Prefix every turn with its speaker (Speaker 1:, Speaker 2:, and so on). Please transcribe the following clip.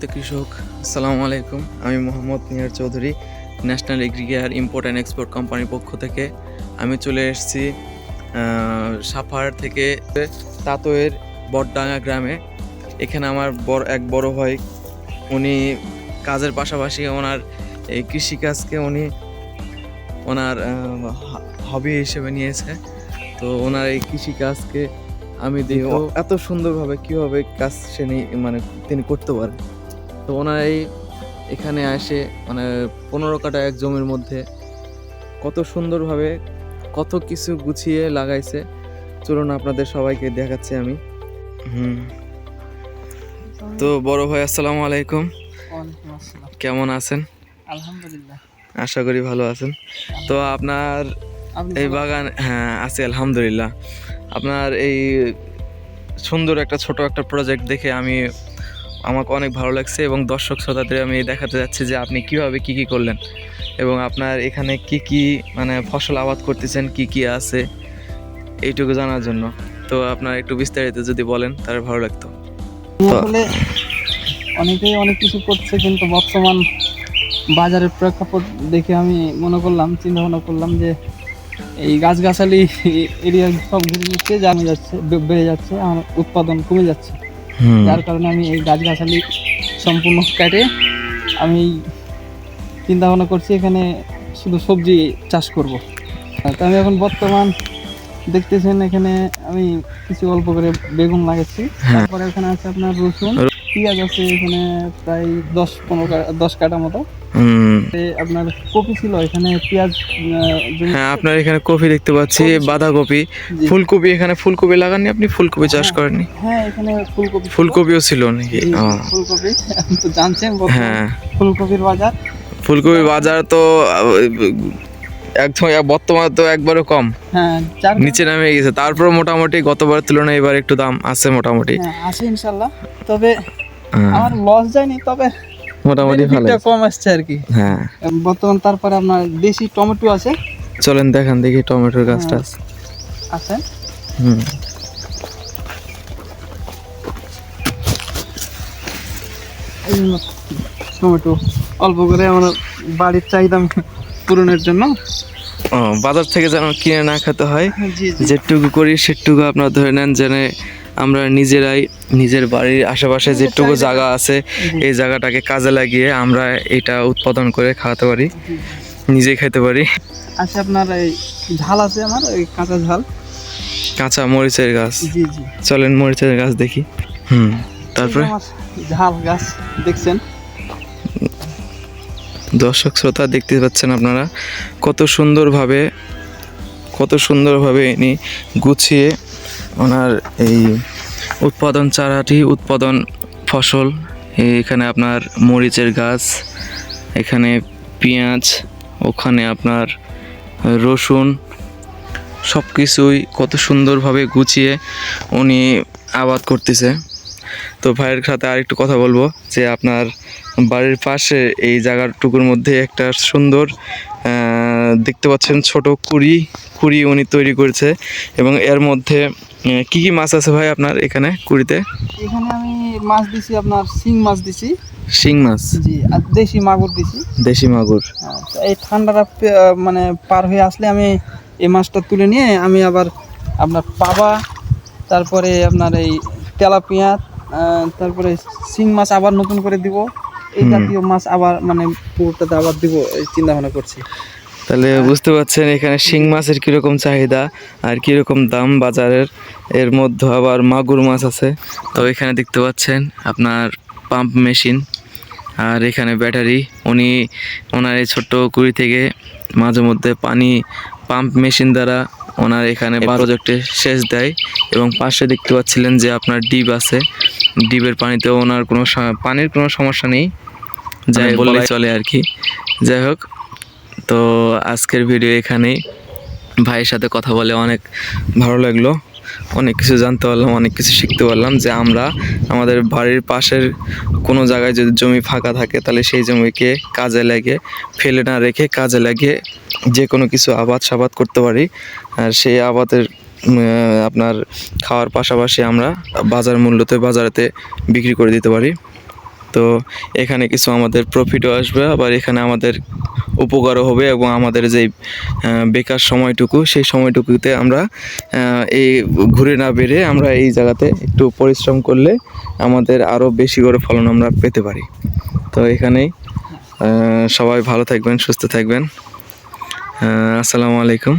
Speaker 1: সম্মানিত কৃষক আসসালামু আলাইকুম। আমি Mohammad Niyar Chowdhury national agricare import and export কোম্পানির পক্ষ থেকে। আমি চলে এসেছি সাফার থেকে তাতোয়ের বটডাঙ্গা গ্রামে। এখানে আমার বড় এক বড় ভাই উনি কাজের পাশাপাশি ওনার এই কৃষিকাজকে উনি ওনার হবি হিসেবে নিয়েছে। তো ওনার এই কৃষিকাজকে আমি দেখি এত সুন্দরভাবে কীভাবে কাজ সে মানে তিনি করতে পারেন? তো ওনার এই এখানে আসে মানে পনেরো কাটা এক জমির মধ্যে। কত সুন্দরভাবে কত কিছু গুছিয়ে লাগাইছে। চলুন আপনাদের সবাইকে দেখাচ্ছি আমি। হুম। তো বড় ভাই আসসালামু আলাইকুম। কেমন আছেন?
Speaker 2: আলহামদুলিল্লাহ।
Speaker 1: আশা করি ভালো আছেন। তো আপনার এই বাগান হ্যাঁ আছে আলহামদুলিল্লাহ। আপনার এই সুন্দর একটা ছোট একটা প্রজেক্ট দেখে আমি আমাকে অনেক ভালো লাগছে এবং দর্শক শ্রোতাদের আমি দেখাতে যাচ্ছি যে আপনি কীভাবে কি কি করলেন এবং আপনার এখানে কি কি মানে ফসল আবাদ করতেছেন কি কি আছে এইটুকু জানার জন্য। তো আপনার একটু বিস্তারিত যদি বলেন তাহলে ভালো লাগতো।
Speaker 2: আসলে অনেকেই অনেক কিছু করছে কিন্তু বর্তমান বাজারের প্রেক্ষাপট দেখে আমি মনে করলাম চিন্তা ভাবনা করলাম যে এই গাছগাছালি এরিয়া সব ঘিরে নিচ্ছে জানা যাচ্ছে বেড়ে যাচ্ছে আমার উৎপাদন কমে যাচ্ছে। যার কারণে আমি এই গাছগাছালি সম্পূর্ণ কেটে। আমি চিন্তা ভাবনা করছি এখানে শুধু সবজি চাষ করব। তো আমি এখন বর্তমান দেখতেছেন এখানে আমি কিছু অল্প করে বেগুন লাগাচ্ছি।
Speaker 1: হ্যাঁ।
Speaker 2: তারপরে এখানে আছে আপনার রসুন। পেঁয়াজ আছে এখানে প্রায় দশ পনেরো দশ কাটা মতো। আপনার কপি ছিল এখানে পেঁয়াজ
Speaker 1: হ্যাঁ আপনার এখানে কফি দেখতে পাচ্ছি বাঁধাকপি। ফুলকপি এখানে ফুলকপি লাগাননি আপনি? ফুলকপি চাষ
Speaker 2: হ্যাঁ।
Speaker 1: করেননি?
Speaker 2: হ্যাঁ এখানে ফুলকপি
Speaker 1: ফুলকপিও ছিল নাকি?
Speaker 2: ফুলকপি। তো জানছেন
Speaker 1: হ্যাঁ।
Speaker 2: ফুলকপির বাজার।
Speaker 1: ফুলকপি বাজার তো একদম বর্তমানে তো একবারে কম।
Speaker 2: হ্যাঁ
Speaker 1: নিচে নামে গেছে। তারপর মোটামুটি গতবার তুলনায় এবার একটু দাম আছে মোটামুটি।
Speaker 2: হ্যাঁ আছে ইনশাল্লাহ। তবে আমার লস যায়নি তবে
Speaker 1: মোটামুটি ভালো
Speaker 2: কম আসছে আর কি।
Speaker 1: হ্যাঁ।
Speaker 2: বর্তমান তারপরে আপনার দেশি টমেটো আছে।
Speaker 1: চলেন দেখান দেখি টমেটোর গাছটা
Speaker 2: হ্যাঁ। আছে।
Speaker 1: হুম।
Speaker 2: টমেটো অল্প করে আমার বাড়ির চাহিদা পূরণের জন্য।
Speaker 1: বাজার থেকে যেন কিনে না খেতে হয়
Speaker 2: জি
Speaker 1: যেটুকু করি সেটুকু আপনারা ধরে নেন যেন আমরা নিজেরাই নিজের বাড়ির আশেপাশে যেটুকু জায়গা। আছে এই জায়গাটাকে কাজে লাগিয়ে আমরা এটা উৎপাদন করে খাওয়াতে পারি। নিজে খেতে পারি।
Speaker 2: আছে আপনার এই ঝাল আছে আমার ওই কাঁচা ঝাল?
Speaker 1: কাঁচা মরিচের গাছ।
Speaker 2: জি জি।
Speaker 1: চলেন মরিচের গাছ দেখি। হুম তারপরে?
Speaker 2: ঝাল গাছ দেখছেন?
Speaker 1: দর্শক শ্রোতা দেখতে পাচ্ছেন আপনারা কত সুন্দরভাবে কত সুন্দরভাবে ইনি গুছিয়ে ওনার এই উৎপাদন চারাটি, উৎপাদন ফসল, এখানে আপনার মরিচের গাছ, এখানে পেঁয়াজ, ওখানে আপনার রসুন সব কিছুই কত সুন্দরভাবে গুছিয়ে উনি আবাদ করতেছে। তো ভাইয়ের সাথে আরেকটু কথা বলব যে আপনার বাড়ির পাশে এই জায়গাটুকুর মধ্যে একটা সুন্দর দেখতে পাচ্ছেন ছোট কুড়ি কুড়ি উনি তৈরি করেছে এবং এর মধ্যে কি কি মাছ আছে ভাই আপনার এখানে কুড়িতে?
Speaker 2: এখানে আমি মাছ দিছি আপনার শিং মাছ দিছি।
Speaker 1: শিং মাছ?
Speaker 2: জি আর দেশি মাগুর দিছি।
Speaker 1: দেশি মাগুর।
Speaker 2: তো এই ঠান্ডাটা মানে পার হয়ে আসলে আমি এই মাছটা তুলে নিয়ে আমি আবার আপনার পাবা তারপরে আপনার এই তেলাপিয়া তারপরে শিং মাছ আবার নতুন করে দিব। এই জাতীয় মাছ আবার মানে পুকুরটাতে আবার দিব এই চিন্তা ভাবনা করছি।
Speaker 1: তাহলে বুঝতে পারছেন এখানে শিং মাছের কীরকম চাহিদা আর কীরকম দাম বাজারের। এর মধ্যে আবার মাগুর মাছ আছে। তো এখানে দেখতে পাচ্ছেন আপনার পাম্প মেশিন আর এখানে ব্যাটারি। উনি ওনার এই ছোট্ট কুড়ি থেকে মাঝে মধ্যে পানি পাম্প মেশিন দ্বারা ওনার এখানে প্রজেক্টে শেষ দেয় এবং পাশে দেখতে পাচ্ছিলেন যে আপনার ডিপ আছে। ডিপের পানিতে ওনার কোনো পানির কোনো সমস্যা নেই। যাই বললে চলে আর কি। যাই হোক তো আজকের ভিডিও এখানেই। ভাইয়ের সাথে কথা বলে অনেক ভালো লাগল। অনেক কিছু জানতে পারলাম, অনেক কিছু শিখতে পারলাম যে আমরা আমাদের বাড়ির পাশের কোনো জায়গায় যদি জমি ফাঁকা থাকে তাহলে সেই জমিকে কাজে লাগিয়ে, ফেলে না রেখে কাজে লাগিয়ে যে কোনো কিছু আবাদ সাবাদ করতে পারি। আর সেই আবাদের আপনার খাওয়ার পাশাপাশি আমরা বাজার মূল্যতে বাজারেতে বিক্রি করে দিতে পারি। তো এখানে কিছু আমাদের প্রফিটও আসবে, আবার এখানে আমাদের উপকারও হবে এবং আমাদের যে বেকার সময়টুকু, সেই সময়টুকুতে আমরা এই ঘুরে না বেড়ে আমরা এই জায়গাতে একটু পরিশ্রম করলে আমাদের আরও বেশি করে ফলন আমরা পেতে পারি। তো এখানেই সবাই ভালো থাকবেন, সুস্থ থাকবেন। আসসালামু আলাইকুম।